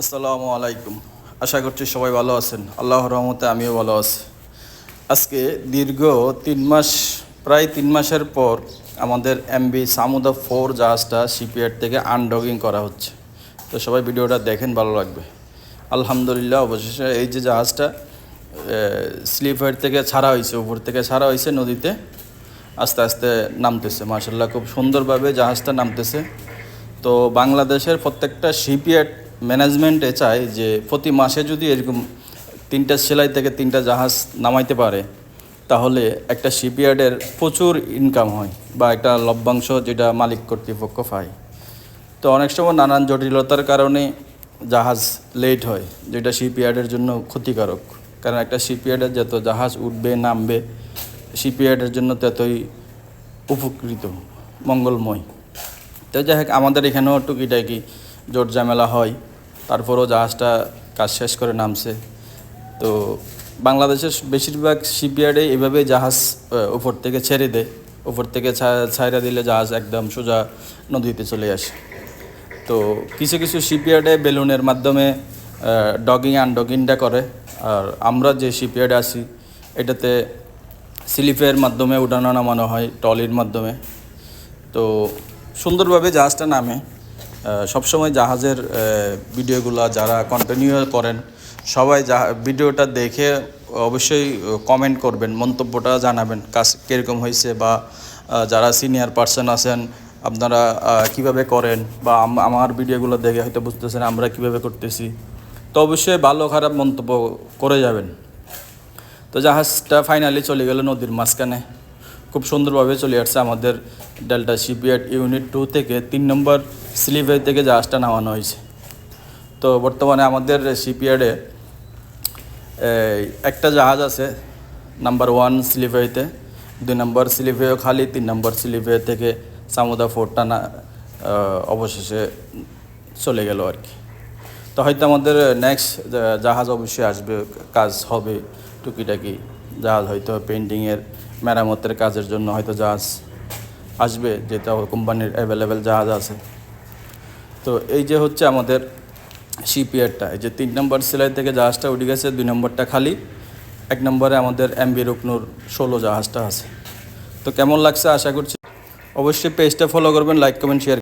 আসসালামু আলাইকুম। আশা করছি সবাই ভালো আছেন। আল্লাহ রহমতে আমিও ভালো আছি। আজকে দীর্ঘ তিন মাস, প্রায় তিন মাসের পর আমাদের এমবি সামুদা ফোর জাহাজটা শিপইয়ার্ড থেকে আনডগিং করা হচ্ছে। তো সবাই ভিডিওটা দেখেন, ভালো লাগবে। আলহামদুলিল্লাহ, অবশেষে এই যে জাহাজটা স্লিপওয়েড থেকে ছাড়া হয়েছে, উপর থেকে ছাড়া হয়েছে নদীতে। আস্তে আস্তে নামতেছে মার্শাল্লাহ খুব সুন্দরভাবে জাহাজটা নামতেছে। তো বাংলাদেশের প্রত্যেকটা শিপইয়ার্ড ম্যানেজমেন্টে চায় যে প্রতি মাসে যদি এরকম তিনটা সেলাই থেকে তিনটা জাহাজ নামাইতে পারে, তাহলে একটা শিপইয়ার্ডের প্রচুর ইনকাম হয় বা একটা লভ্যাংশ যেটা মালিক কর্তৃপক্ষ পায়। তো অনেক সময় নানান জটিলতার কারণে জাহাজ লেট হয়, যেটা শিপইয়ার্ডের জন্য ক্ষতিকারক। কারণ একটা শিপইয়ার্ডের যত জাহাজ উঠবে, নামবে শিপইয়ার্ডের জন্য ততই উপকৃত, মঙ্গলময়। তো যাই হোক, আমাদের এখানেও টুকিটাকি জোট ঝামেলা হয়। তারপরেও জাহাজটা কাজ শেষ করে নামছে। তো বাংলাদেশের বেশিরভাগ শিপইয়ার্ডে এভাবে জাহাজ উপর থেকে ছেড়ে দেয়। উপর থেকে ছাইরা দিলে জাহাজ একদম সোজা নদীতে চলে আসে। তো কিছু কিছু শিপইয়ার্ডে বেলুনের মাধ্যমে ডগিং আনডগিংটা করে। আর আমরা যে শিপইয়ার্ডে আছি, এটাতে স্লিপের মাধ্যমে উঠানো নামানো হয় টলির মাধ্যমে। তো সুন্দরভাবে জাহাজটা নামে। সবসময় জাহাজের ভিডিওগুলো যারা কন্টিনিউ করেন, সবাই জাহা, ভিডিওটা দেখে অবশ্যই কমেন্ট করবেন, মন্তব্যটা জানাবেন, কাজ কীরকম হয়েছে বা যারা সিনিয়র পার্সন আছেন, আপনারা কীভাবে করেন বা আম- আমার ভিডিওগুলো দেখে হয়তো বুঝতেছেন আমরা কীভাবে করতেছি। তো অবশ্যই ভালো খারাপ মন্তব্য করে যাবেন। তো জাহাজটা ফাইনালি চলে গেল নদীর মাঝখানে। খুব সুন্দরভাবে চলে আসছে আমাদের ডেল্টা শিপইয়ার্ড ইউনিট টু থেকে তিন নম্বর স্লিভে থেকে জাহাজটা নামানো হয়েছে। তো বর্তমানে আমাদের শিপইয়ার্ডে একটা জাহাজ আছে নাম্বার ওয়ান স্লিভেতে দুই নম্বর স্লিভেও খালি, তিন নম্বর স্লিভে থেকে সামুদা ফোরটা না অবশেষে চলে গেল আর কি। তো হয়তো আমাদের নেক্সট জাহাজ অবশ্যই আসবে, কাজ হবে, টুকিটাকি জাহাজ হয়তো পেন্টিংয়ের মেরামতের কাজের জন্য হয়তো জাহাজ আসবে, যেটা কোম্পানির অ্যাভেলেবেল জাহাজ আছে। তো এই যে হচ্ছে আমাদের শিপইয়ার্ডটা এই যে তিন নম্বর সেলাই থেকে জাহাজটা উঠে গেছে, দুই নম্বরটা খালি, এক নম্বরে আমাদের এমবি রুকনুর ষোলো জাহাজটা আছে। তো কেমন লাগছে আশা করছি? অবশ্যই পেজটা ফলো করবেন লাইক কমেন্ট শেয়ার